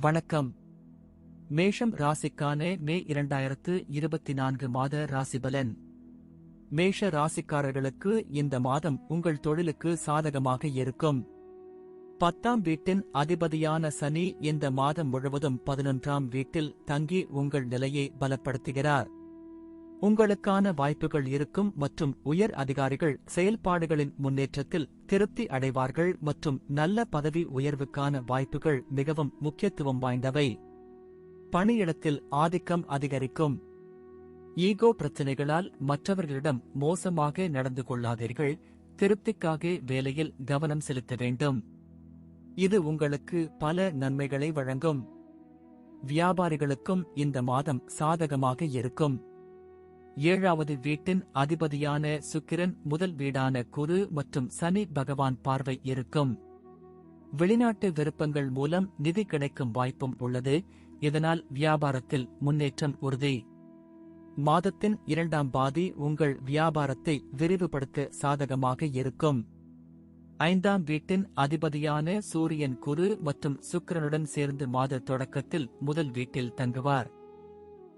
வணக்கம். மேஷம் ராசிக்கான மே இரண்டாயிரத்து இருபத்தி நான்கு மாத ராசிபலன். மேஷ ராசிக்காரர்களுக்கு இந்த மாதம் உங்கள் தொழிலுக்கு சாதகமாக இருக்கும். பத்தாம் வீட்டின் அதிபதியான சனி இந்த மாதம் முழுவதும் பதினொன்றாம் வீட்டில் தங்கி உங்கள் நிலையை பலப்படுத்துகிறார். உங்களுக்கான வாய்ப்புகள் இருக்கும் மற்றும் உயர் அதிகாரிகள் செயல்பாடுகளின் முன்னேற்றத்தில் திருப்தி அடைவார்கள் மற்றும் நல்ல பதவி உயர்வுக்கான வாய்ப்புகள் மிகவும் முக்கியத்துவம் வாய்ந்தவை. பணியிடத்தில் ஆதிக்கம் அதிகரிக்கும். ஈகோ பிரச்சனைகளால் மற்றவர்களிடம் மோசமாக நடந்து கொள்ளாதீர்கள். திருப்திக்காக வேலையில் கவனம் செலுத்த வேண்டும். இது உங்களுக்கு பல நன்மைகளை வழங்கும். வியாபாரிகளுக்கும் இந்த மாதம் சாதகமாக இருக்கும். ஏழாவது வீட்டின் அதிபதியான சுக்கிரன் முதல் வீடான குரு மற்றும் சனி பகவான் பார்வை இருக்கும். வெளிநாட்டு விருப்பங்கள் மூலம் நிதி கிடைக்கும் வாய்ப்பும் உள்ளது. இதனால் வியாபாரத்தில் முன்னேற்றம் உறுதி. மாதத்தின் இரண்டாம் பாதி உங்கள் வியாபாரத்தை விரிவுபடுத்த சாதகமாக இருக்கும். ஐந்தாம் வீட்டின் அதிபதியான சூரியன் குரு மற்றும் சுக்கிரனுடன் சேர்ந்து மாத தொடக்கத்தில் முதல் வீட்டில் தங்குவார்.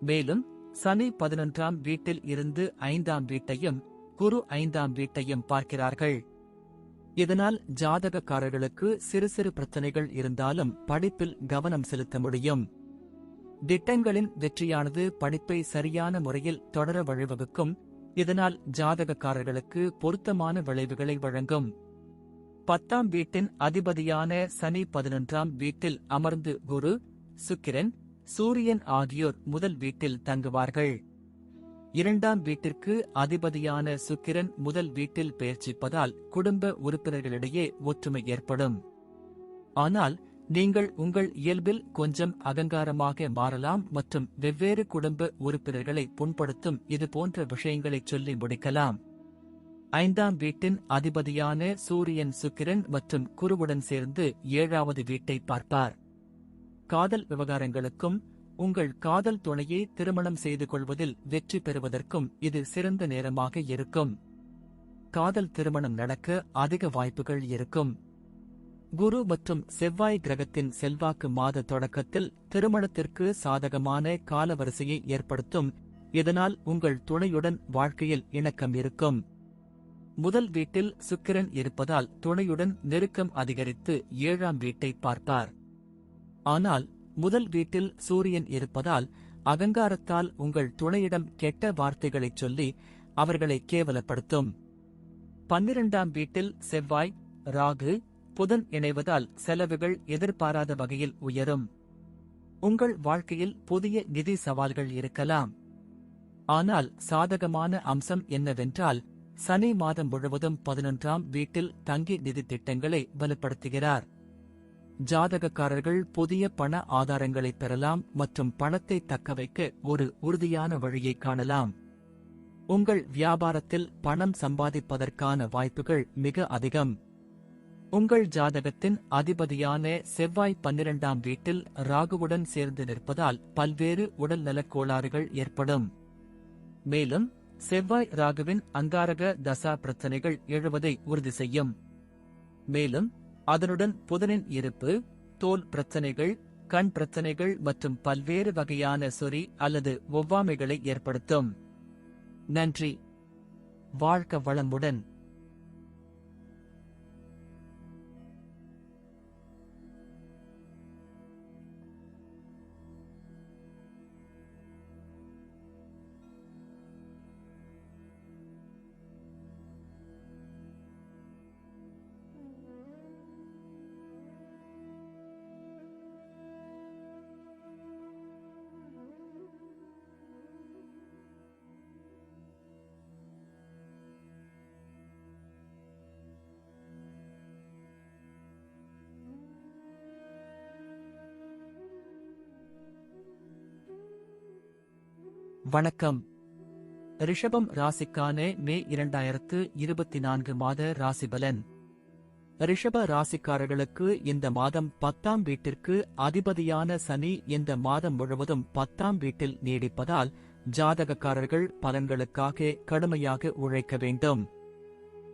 மேலும் சனி பதினொன்றாம் வீட்டில் இருந்து ஐந்தாம் வீட்டையும் குரு ஐந்தாம் வீட்டையும் பார்க்கிறார்கள். இதனால் ஜாதகக்காரர்களுக்கு சிறு சிறு பிரச்சனைகள் இருந்தாலும் படிப்பில் கவனம் செலுத்த முடியும். திட்டங்களின் வெற்றியானது படிப்பை சரியான முறையில் தொடர வழிவகுக்கும். இதனால் ஜாதகக்காரர்களுக்கு பொருத்தமான விளைவுகளை வழங்கும். பத்தாம் வீட்டின் அதிபதியான சனி பதினொன்றாம் வீட்டில் அமர்ந்து குரு சுக்கிரன் சூரியன் ஆகியோர் முதல் வீட்டில் தங்குவார்கள். இரண்டாம் வீட்டிற்கு அதிபதியான சுக்கிரன் முதல் வீட்டில் பெயர்ச்சிப்பதால் குடும்ப உறுப்பினர்களிடையே ஒற்றுமை ஏற்படும். ஆனால் நீங்கள் உங்கள் இயல்பில் கொஞ்சம் அகங்காரமாக மாறலாம் மற்றும் வெவ்வேறு குடும்ப உறுப்பினர்களை புண்படுத்தும் இது போன்ற விஷயங்களை சொல்லி முடிக்கலாம். ஐந்தாம் வீட்டின் அதிபதியான சூரியன் சுக்கிரன் மற்றும் குருவுடன் சேர்ந்து ஏழாவது வீட்டை பார்ப்பார். காதல் விவகாரங்களுக்கும் உங்கள் காதல் துணையை திருமணம் செய்து கொள்வதில் வெற்றி பெறுவதற்கும் இது சிறந்த நேரமாக இருக்கும். காதல் திருமணம் நடக்க அதிக வாய்ப்புகள் இருக்கும். குரு மற்றும் செவ்வாய் கிரகத்தின் செல்வாக்கு மாத தொடக்கத்தில் திருமணத்திற்கு சாதகமான காலவரிசையை ஏற்படுத்தும். இதனால் உங்கள் துணையுடன் வாழ்க்கையில் இணக்கம் இருக்கும். முதல் வீட்டில் சுக்கிரன் இருப்பதால் துணையுடன் நெருக்கம் அதிகரித்து ஏழாம் வீட்டை பார்ப்பார் ஆனால் முதல் வீட்டில் சூரியன் இருப்பதால் அகங்காரத்தால் உங்கள் துணையிடம் கெட்ட வார்த்தைகளைச் சொல்லி அவர்களை கேவலப்படுத்தும். பன்னிரண்டாம் வீட்டில் செவ்வாய் ராகு புதன் இணைவதால் செலவுகள் எதிர்பாராத வகையில் உயரும். உங்கள் வாழ்க்கையில் புதிய நிதி சவால்கள் இருக்கலாம். ஆனால் சாதகமான அம்சம் என்னவென்றால் சனி மாதம் முழுவதும் பதினொன்றாம் வீட்டில் தங்கி நிதி திட்டங்களை வலுப்படுத்துகிறார். ஜாதகக்காரர்கள் புதிய பண ஆதாரங்களை பெறலாம் மற்றும் பணத்தை தக்கவைக்க ஒரு உறுதியான வழியை காணலாம். உங்கள் வியாபாரத்தில் பணம் சம்பாதிப்பதற்கான வாய்ப்புகள் மிக அதிகம். உங்கள் ஜாதகத்தின் அதிபதியான செவ்வாய் பன்னிரண்டாம் வீட்டில் ராகுவுடன் சேர்ந்து நிற்பதால் பல்வேறு உடல்நலக் கோளாறுகள் ஏற்படும். மேலும் செவ்வாய் ராகுவின் அங்காரக தசா பிரச்சனைகள் எழுவதை உறுதி செய்யும். மேலும் அதனுடன் புதனின் இருப்பு தோல் பிரச்சனைகள் கண் பிரச்சனைகள் மற்றும் பல்வேறு வகையான சொறி அல்லது ஒவ்வாமைகளை ஏற்படுத்தும். நன்றி. வாழ்க்க வளமுடன். வணக்கம். ரிஷபம் ராசிக்கான மே இரண்டாயிரத்து இருபத்தி நான்கு மாத ராசிபலன் ரிஷப ராசிக்காரர்களுக்கு இந்த மாதம் பத்தாம் வீட்டிற்கு அதிபதியான சனி இந்த மாதம் முழுவதும் பத்தாம் வீட்டில் நீடிப்பதால் ஜாதகக்காரர்கள் பலன்களுக்காக கடுமையாக உழைக்க வேண்டும்.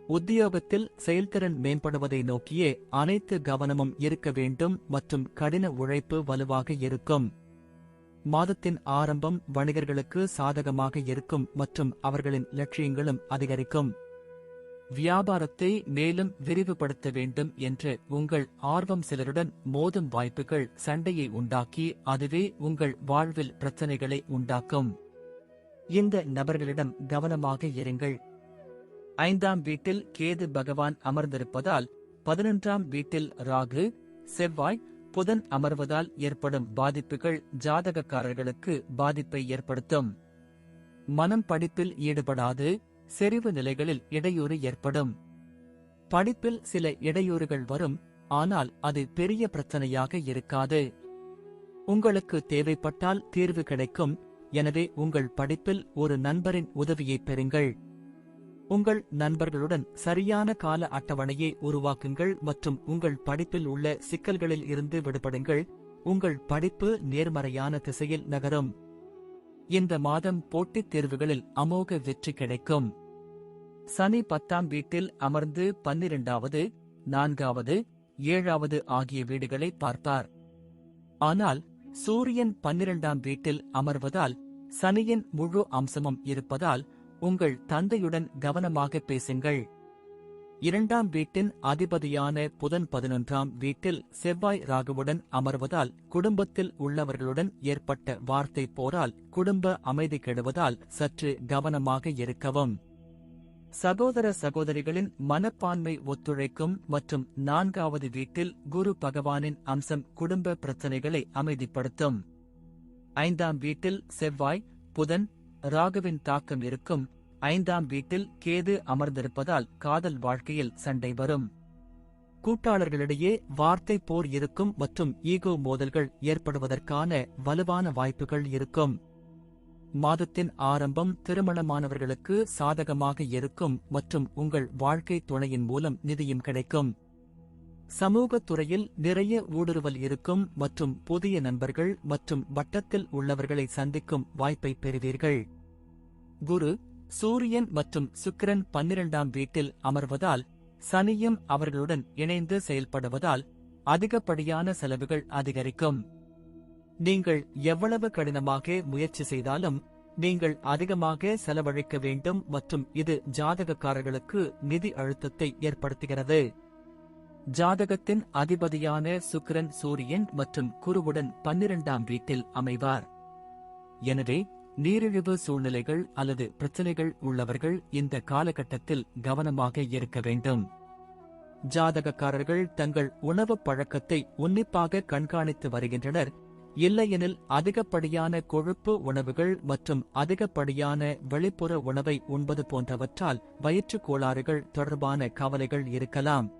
உத்தியோகத்தில் செயல்திறன் மேம்படுவதை நோக்கியே அனைத்து கவனமும் இருக்க வேண்டும் மற்றும் கடின உழைப்பு வலுவாக இருக்கும். மாதத்தின் ஆரம்பம் வணிகர்களுக்கு சாதகமாக இருக்கும் மற்றும் அவர்களின் லட்சியங்களும் அதிகரிக்கும். வியாபாரத்தை மேலும் விரிவுபடுத்த வேண்டும் என்று உங்கள் ஆர்வம் சிலருடன் மோதும் வாய்ப்புகள் சண்டையை உண்டாக்கி அதுவே உங்கள் வாழ்வில் பிரச்சனைகளை உண்டாக்கும். இந்த நபர்களிடம் கவனமாக இருங்கள். ஐந்தாம் வீட்டில் கேது பகவான் அமர்ந்திருப்பதால் பதினொன்றாம் வீட்டில் ராகு செவ்வாய் புதன் அமர்வதால் ஏற்படும் பாதிப்புகள் ஜாதகக்காரர்களுக்கு பாதிப்பை ஏற்படுத்தும். மனம் படிப்பில் ஈடுபடாது செறிவு நிலைகளில் இடையூறு ஏற்படும். படிப்பில் சில இடையூறுகள் வரும் ஆனால் அது பெரிய பிரச்சனையாக இருக்காது. உங்களுக்கு தேவைப்பட்டால் தீர்வு கிடைக்கும் எனவே உங்கள் படிப்பில் ஒரு நண்பரின் உதவியை பெறுங்கள். உங்கள் நண்பர்களுடன் சரியான கால அட்டவணையை உருவாக்குங்கள் மற்றும் உங்கள் படிப்பில் உள்ள சிக்கல்களில் இருந்து விடுபடுங்கள். உங்கள் படிப்பு நேர்மறையான திசையில் நகரும். இந்த மாதம் போட்டித் தேர்வுகளில் அமோக வெற்றி கிடைக்கும். சனி பத்தாம் வீட்டில் அமர்ந்து பன்னிரண்டாவது நான்காவது ஏழாவது ஆகிய வீடுகளை பார்ப்பார் ஆனால் சூரியன் பன்னிரண்டாம் வீட்டில் அமர்வதால் சனியின் முழு அம்சமும் இருப்பதால் உங்கள் தந்தையுடன் கவனமாக பேசுங்கள். இரண்டாம் வீட்டின் அதிபதியான புதன் பதினொன்றாம் வீட்டில் செவ்வாய் ராகுவுடன் அமர்வதால் குடும்பத்தில் உள்ளவர்களுடன் ஏற்பட்ட வார்த்தை போரால் குடும்ப அமைதி கெடுவதால் சற்று கவனமாக இருக்கவும். சகோதர சகோதரிகளின் மனப்பான்மை ஒத்துழைக்கும் மற்றும் நான்காவது வீட்டில் குரு பகவானின் அம்சம் குடும்ப பிரச்சனைகளை அமைதிப்படுத்தும். ஐந்தாம் வீட்டில் செவ்வாய் புதன் ராகுவின் தாக்கம் இருக்கும். ஐந்தாம் வீட்டில் கேது அமர்ந்திருப்பதால் காதல் வாழ்க்கையில் சண்டை வரும். கூட்டாளர்களிடையே வார்த்தை போர் இருக்கும் மற்றும் ஈகோ மோதல்கள் ஏற்படுவதற்கான வலுவான வாய்ப்புகள் இருக்கும். மாதத்தின் ஆரம்பம் திருமணமானவர்களுக்கு சாதகமாக இருக்கும் மற்றும் உங்கள் வாழ்க்கை துணையின் மூலம் நிதியும் கிடைக்கும். சமூகத் துறையில் நிறைய ஊடுருவல் இருக்கும் மற்றும் புதிய நண்பர்கள் மற்றும் வட்டத்தில் உள்ளவர்களை சந்திக்கும் வாய்ப்பை பெறுவீர்கள். குரு சூரியன் மற்றும் சுக்கிரன் பன்னிரண்டாம் வீட்டில் அமர்வதால் சனியும் அவர்களுடன் இணைந்து செயல்படுவதால் அதிகப்படியான செலவுகள் அதிகரிக்கும். நீங்கள் எவ்வளவு கடினமாக முயற்சி செய்தாலும் நீங்கள் அதிகமாக செலவழிக்க வேண்டும் மற்றும் இது ஜாதகக்காரர்களுக்கு நிதி அழுத்தத்தை ஏற்படுத்துகிறது. ஜாதகத்தின் அதிபதியான சுக்கிரன் சூரியன் மற்றும் குருவுடன் பன்னிரண்டாம் வீட்டில் அமைவார். எனவே நீரிழிவு சூழ்நிலைகள் அல்லது பிரச்சனைகள் உள்ளவர்கள் இந்த காலகட்டத்தில் கவனமாக இருக்க வேண்டும். ஜாதகக்காரர்கள் தங்கள் உணவுப் பழக்கத்தை உன்னிப்பாக கண்காணித்து வருகின்றனர். இல்லையெனில் அதிகப்படியான கொழுப்பு உணவுகள் மற்றும் அதிகப்படியான வெளிப்புற உணவை உண்பது போன்றவற்றால் வயிற்றுக் கோளாறுகள் தொடர்பான கவலைகள் இருக்கலாம்.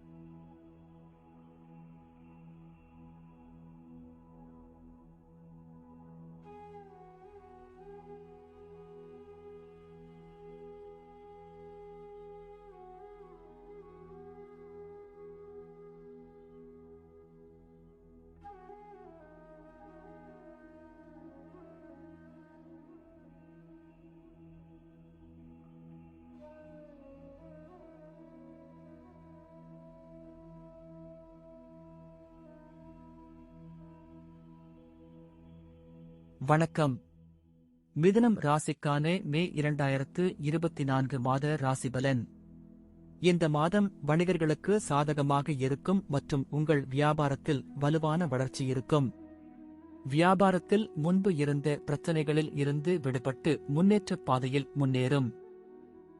வணக்கம். மிதுனம் ராசிக்கான மே இரண்டாயிரத்து இருபத்தி நான்கு மாத ராசிபலன் இந்த மாதம் வணிகர்களுக்கு சாதகமாக இருக்கும் மற்றும் உங்கள் வியாபாரத்தில் வலுவான வளர்ச்சி இருக்கும். வியாபாரத்தில் முன்பு இருந்த பிரச்சனைகளில் இருந்து விடுபட்டு முன்னேற்றப் பாதையில் முன்னேறும்.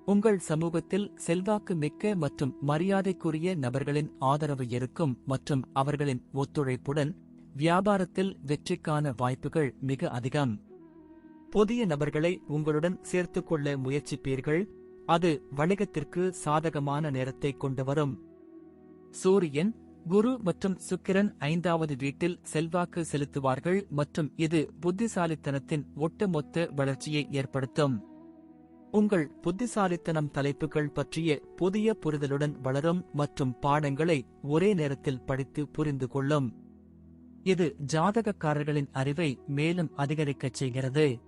உங்கள் சமூகத்தில் செல்வாக்கு மிக்க மற்றும் மரியாதைக்குரிய நபர்களின் ஆதரவு இருக்கும் மற்றும் அவர்களின் ஒத்துழைப்புடன் வியாபாரத்தில் வெற்றிக்கான வாய்ப்புகள் மிக அதிகம். புதிய நபர்களை உங்களுடன் சேர்த்துக்கொள்ள முயற்சிப்பீர்கள். அது வணிகத்திற்கு சாதகமான நேரத்தை கொண்டு வரும். சூரியன் குரு மற்றும் சுக்கிரன் ஐந்தாவது வீட்டில் செல்வாக்கு செலுத்துவார்கள் மற்றும் இது புத்திசாலித்தனத்தின் ஒட்டுமொத்த வளர்ச்சியை ஏற்படுத்தும். உங்கள் புத்திசாலித்தனம் தலைப்புகள் பற்றிய புதிய புரிதலுடன் வளரும் மற்றும் பாடங்களை ஒரே நேரத்தில் படித்து புரிந்து கொள்ளும். இது ஜாதகக்காரர்களின் அறிவை மேலும் அதிகரிக்கச் செய்கிறது.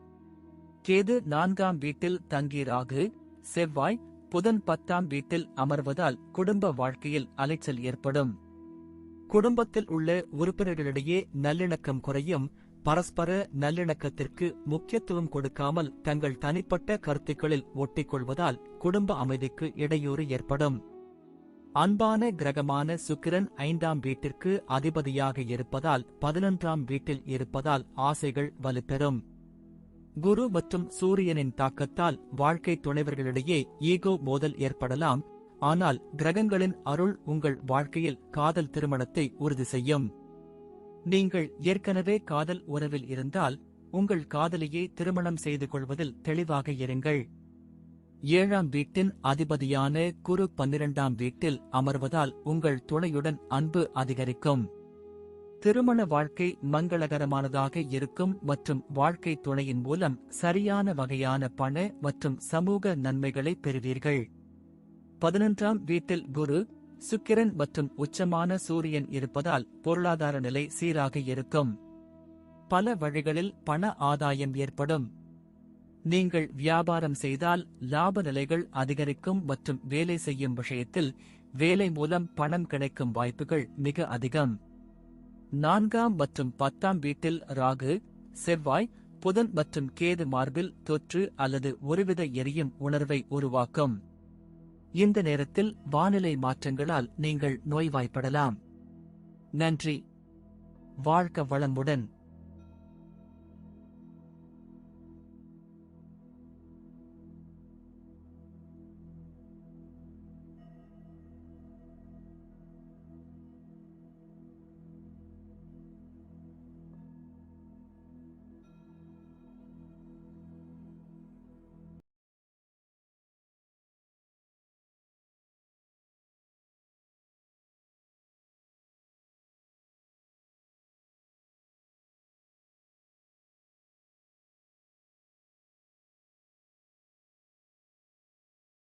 கேது நான்காம் வீட்டில் தங்கி ராகு செவ்வாய் புதன் பத்தாம் வீட்டில் அமர்வதால் குடும்ப வாழ்க்கையில் அலைச்சல் ஏற்படும். குடும்பத்தில் உள்ள உறுப்பினர்களிடையே நல்லிணக்கம் குறையும் பரஸ்பர நல்லிணக்கத்திற்கு முக்கியத்துவம் கொடுக்காமல் தங்கள் தனிப்பட்ட கருத்துக்களில் ஒட்டிக்கொள்வதால் குடும்ப அமைதிக்கு இடையூறு ஏற்படும். அன்பான கிரகமான சுக்கிரன் ஐந்தாம் வீட்டிற்கு அதிபதியாக இருப்பதால் பதினொன்றாம் வீட்டில் இருப்பதால் ஆசைகள் வலுப்பெறும். குரு மற்றும் சூரியனின் தாக்கத்தால் வாழ்க்கை துணைவர்களிடையே ஈகோ மோதல் ஏற்படலாம். ஆனால் கிரகங்களின் அருள் உங்கள் வாழ்க்கையில் காதல் திருமணத்தை உறுதி செய்யும். நீங்கள் ஏற்கனவே காதல் உறவில் இருந்தால் உங்கள் காதலியை திருமணம் செய்து கொள்வதில் தெளிவாக இருங்கள். ஏழாம் வீட்டின் அதிபதியான குரு பன்னிரண்டாம் வீட்டில் அமர்வதால் உங்கள் துணையுடன் அன்பு அதிகரிக்கும். திருமண வாழ்க்கை மங்களகரமானதாக இருக்கும் மற்றும் வாழ்க்கை துணையின் மூலம் சரியான வகையான பண மற்றும் சமூக நன்மைகளை பெறுவீர்கள். பதினொன்றாம் வீட்டில் குரு சுக்கிரன் மற்றும் உச்சமான சூரியன் இருப்பதால் பொருளாதார நிலை சீராக இருக்கும். பல வழிகளில் பண ஆதாயம் ஏற்படும். நீங்கள் வியாபாரம் செய்தால் லாப நிலைகள் அதிகரிக்கும் மற்றும் வேலை செய்யும் விஷயத்தில் வேலை மூலம் பணம் கிடைக்கும் வாய்ப்புகள் மிக அதிகம். நான்காம் மற்றும் பத்தாம் வீட்டில் ராகு செவ்வாய் புதன் மற்றும் கேது மார்பில் தொற்று அல்லது ஒருவித எரியும் உணர்வை உருவாக்கும். இந்த நேரத்தில் வானிலை மாற்றங்களால் நீங்கள் நோய்வாய்ப்படலாம். நன்றி. வாழ்க்க வளமுடன்.